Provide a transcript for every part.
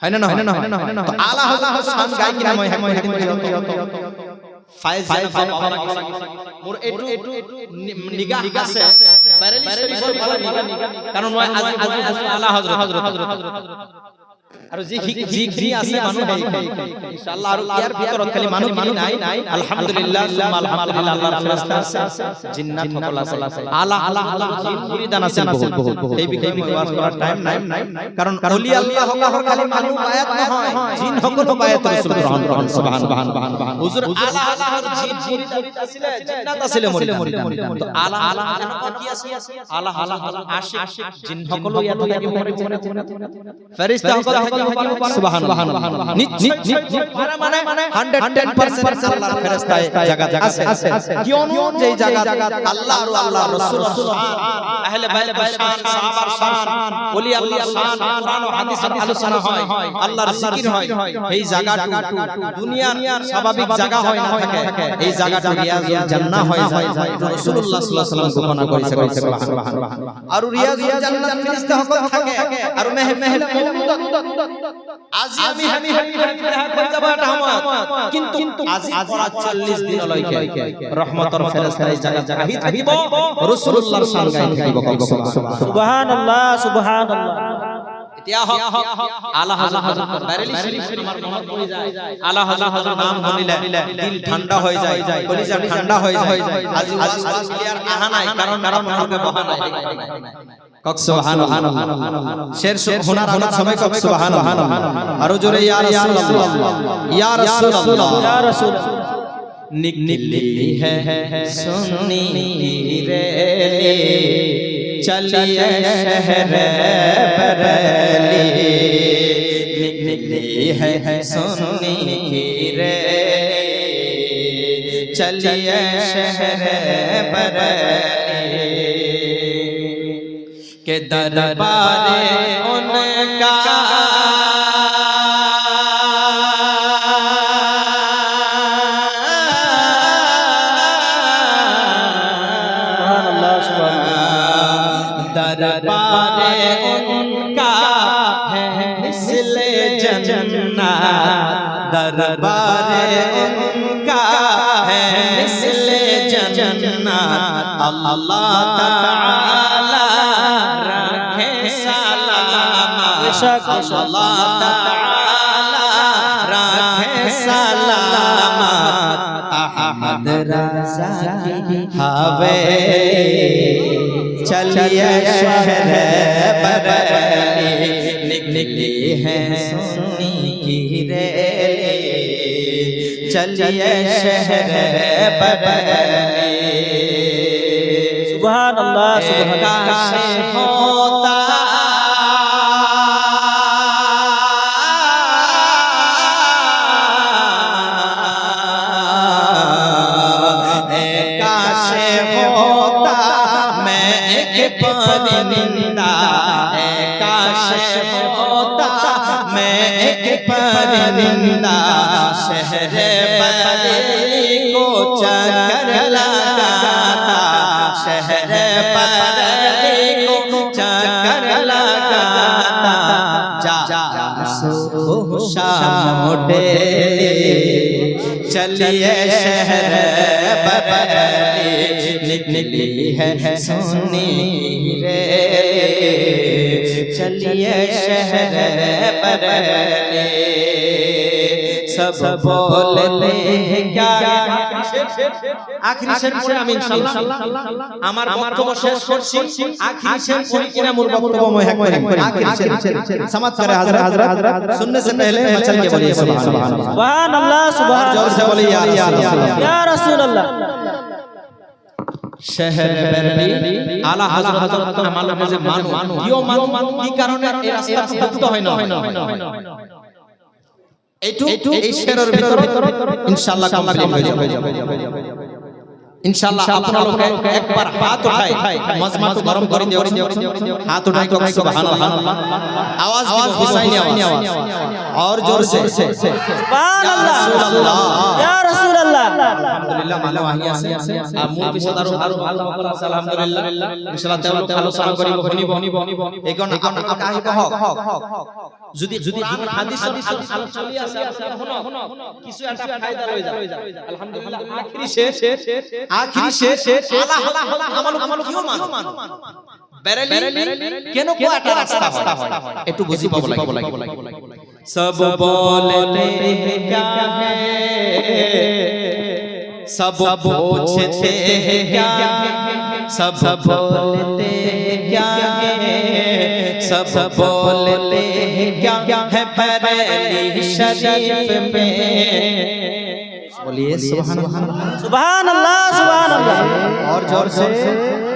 হয় না না হয় না না হয় না। আলা শান হ্যাঁ লাগে মোর এটু নিগাহ আছে। বারেলি শরীফের বলা নিগাহ। কারণ আজ আজ আলা হযরত। আৰু যি যি যি আছে মানুহ ইনশাআল্লাহ আৰু ইয়াৰ ভিতৰত খালি মানুহ মানুহ নাই নাই আলহামদুলিল্লাহ সুম্মা আলহামদুলিল্লাহ আল্লাহৰ ফেৰেশতা আছে জিন্নাত সকল আছে আলা আলা আলা জিন মুরিদান আছে বহুত বহুত এই বিষয়ে মই ওয়াজ কৰাৰ টাইম নাই কাৰণ অলি আল্লাহ সকলৰ খালি মানুহ বায়াত নহয় জিন সকলো বায়াত ৰাসূল গ্ৰহণ গ্ৰহণ সুবহান সুবহান সুবহান হুজুৰ আলা আলা জিন মুরিদান আছিলে জিন্নাত আছিলে মুরিদান তো আলা আলা এনেকুৱা কি আছে আলা আলা আশিক জিন সকলো ইয়াত থাকিব ফেরেশতা সকল থাকিব সুবহানাল্লাহ। নিশ্চয় 110% আল্লাহর ফেরেশতায় জায়গা আছে আছে। কিয়নো যে জায়গা আল্লাহ আর আল্লাহর রাসূল আহলে বাইত শান সাহাবার শান ওলি আল্লাহ শান কোরআন ও হাদিসের আলোচনা আল্লাহর জিকির এই জায়গাটু দুনিয়ার স্বাভাবিক জায়গা হয় না থাকে। এই জায়গাটা রিয়াজুল জান্নাহ হয়ে। রাসূলুল্লাহ সাল্লাল্লাহু আলাইহি ওয়াসাল্লাম ঘোষণা করেছে আর রিয়াজুল জান্নাত ফেরেশতা থাকে। আর আজি আমি দেখা করে যাব এটা আমার কিন্তু আজি পড়া 40 দিন লইকে রহমতর ফেরেশতা এই জায়গা জায়গা হি রাসূলুল্লাহর শান গাই থাকিব সুবহানাল্লাহ সুবহানাল্লাহ। এতিয়া হক আলা হযরত বারেলি শরীফ আমার মনত পড়ে যায়। আলা হযরত নাম শুনিলে দিল ঠান্ডা হয়ে যায়। কলিজা ঠান্ডা হয়ে যায়। আজি আজি ক্লিয়ার আহা নাই কারণ কারণ মনকে বহা নাই। কক সুবহানাল্লাহ শের শোনার আগত সময় কক সুবহানাল্লাহ আরো জোরে ইয়া রাসূলুল্লাহ ইয়া রাসূলুল্লাহ ইয়া রাসূল निकली है सुनी रे चलिए शहर बरेली निकली है सुनी रे चलिए शहर बरेली के دربار ان کا دربار ان کا ہے مثل جننا دربار ان کا ہے مثل جننا اللہ تعالی सलामा बेशक, बेशक। अल्लाह ताला रखे सलामा अहमद रजा की हवेली चलिए शहर बरेली निकली है सुनी की रेली चलिए शहर बरेली সুবহানাল্লাহ সুবহানাল্লাহ काश होता परिंदा काश होता मैं एक परिंदा शहर صبح شام اٹھے چلیے شہر نکلی ہے سونی رے۔ چلیے شہر پر बरेली सब बोलते हैं क्या আখিরি শের পড়ে আমি ইনশাআল্লাহ আমার আমার বক্তব্য শেষ করছি আখিরি শের পড়ে কিনা মোর বক্তব্য মই হ্যাক করি আখিরি শের समाप्त करे हजरत हजरत सुनने से पहले मचल के बोलिए सुभान अल्लाह সুবহানাল্লাহ जोर से সুবহানাল্লাহ बोलिए या रसूल ইয়া রাসূলুল্লাহ শহর বেরলি আলা হযরত আমার মাঝে মানু কিও মানু কি কারণে এই রাস্তা ভুক্ত হয় না এইটু এই শেরের ভিতর ইনশাআল্লাহ কমপ্লিট হয়ে যাবে ইনশাআল্লাহ আপনারা একবার হাত উঠায় মজমাত গরম করে দিও হাত উঠায় তো সুবহানাল্লাহ আওয়াজ দিব হুসাইনি আওয়াজ और जोर से সুবহানাল্লাহ ইয়া রাসূলুল্লাহ। ইয়া সুবহানাল্লাহ আলহামদুলিল্লাহ ভালো আহি আছে আর ভালো আছে আলহামদুলিল্লাহ ইনশাআল্লাহ আলোচনা শুনিব আহিব যদি যদি কোরআন আলোচনা চলি আছে কিছু আলহামদুলিল্লাহ শেষ শেষ আলা হয় এইটো বুজি পাব سب بولتے ہیں کیا ہے؟ سب پوچھتے ہیں کیا سب بولتے ہیں کیا ہے؟ سب بولتے ہیں کیا ہے؟ بریلی شریف میں۔ بولیے سبحان اللہ۔ سبحان اللہ اور جور سے۔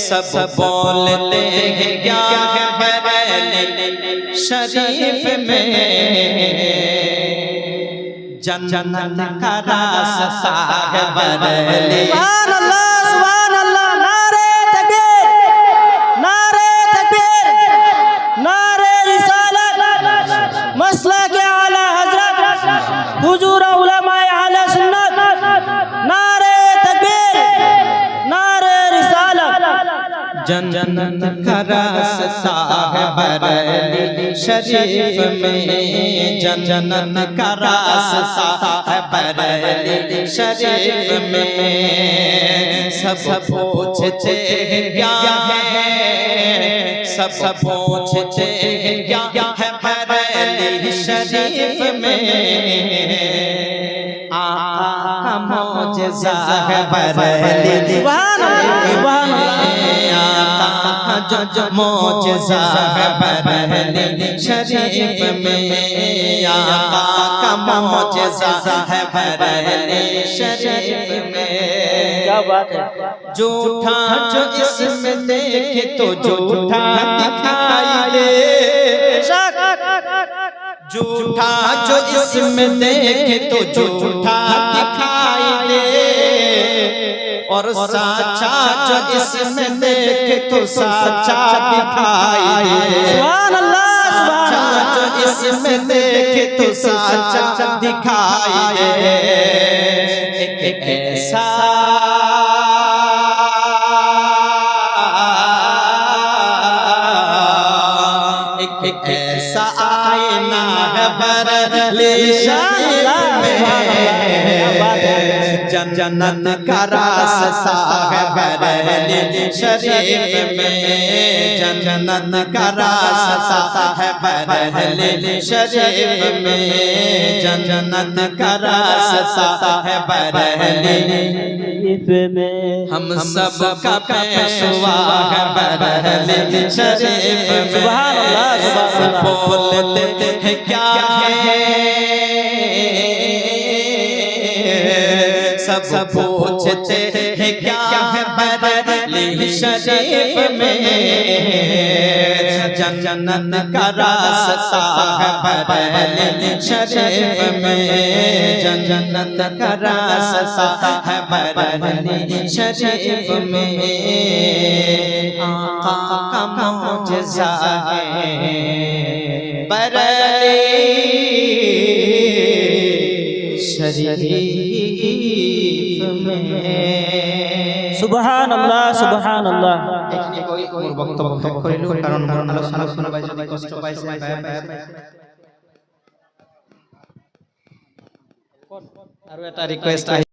सब बोलते हैं क्या है बरेली शरीफ में जन्नत का रास्ता है बरेली जन्नत का रास्ता है बरेली शरीफ में जन्नत का रास्ता है बरेली शरीफ में सब पूछते क्या है सब पूछते क्या है बरेली शरीफ में आ मोज साहब बरेली جو موجزہ ہے پہلے شریف میں آقا کا موجزہ ہے پہلے شریف میں جھوٹا جو اس میں دیکھے تو جھوٹا دکھائی دے۔ جھوٹا جو اس میں دیکھے تو جھوٹا دکھائی دے اور سچا جو جس میں دیکھے تو سچا دکھائی سبحان اللہ سبحان جو جس میں دیکھے تو سچا دکھائی ایک ایسا ایسا آئینہ ہے بر لے۔ شاہ میں जन्नत का रास्ता है बरली शरीफ में जन जन्नत का रास्ता है बरली शरीफ में जन जन्नत का रास्ता है बरली में हम सब का पेशवा है बरहले शरीफ में सुभान अल्लाह, सुभान सब अल्लाह। बोलते हैं क्या है सब पूछते हैं क्या है बरहले शरीफ में जन्नत का रास्ता है बरहले शरीफ में जन्नत का रास्ता है बरहले शरीफ में आका का मौजज़ा है बरहले शरीफ में সুবহানাল্লাহ সুবহানাল্লাহ মোৰ বক্তব্য শেষ কৰিলোঁ কাৰণ মোৰ আলোচনা শুনা পাইছে কষ্ট পাইছে বেয়া পাইছে আৰু এটা ৰিকুৱেষ্ট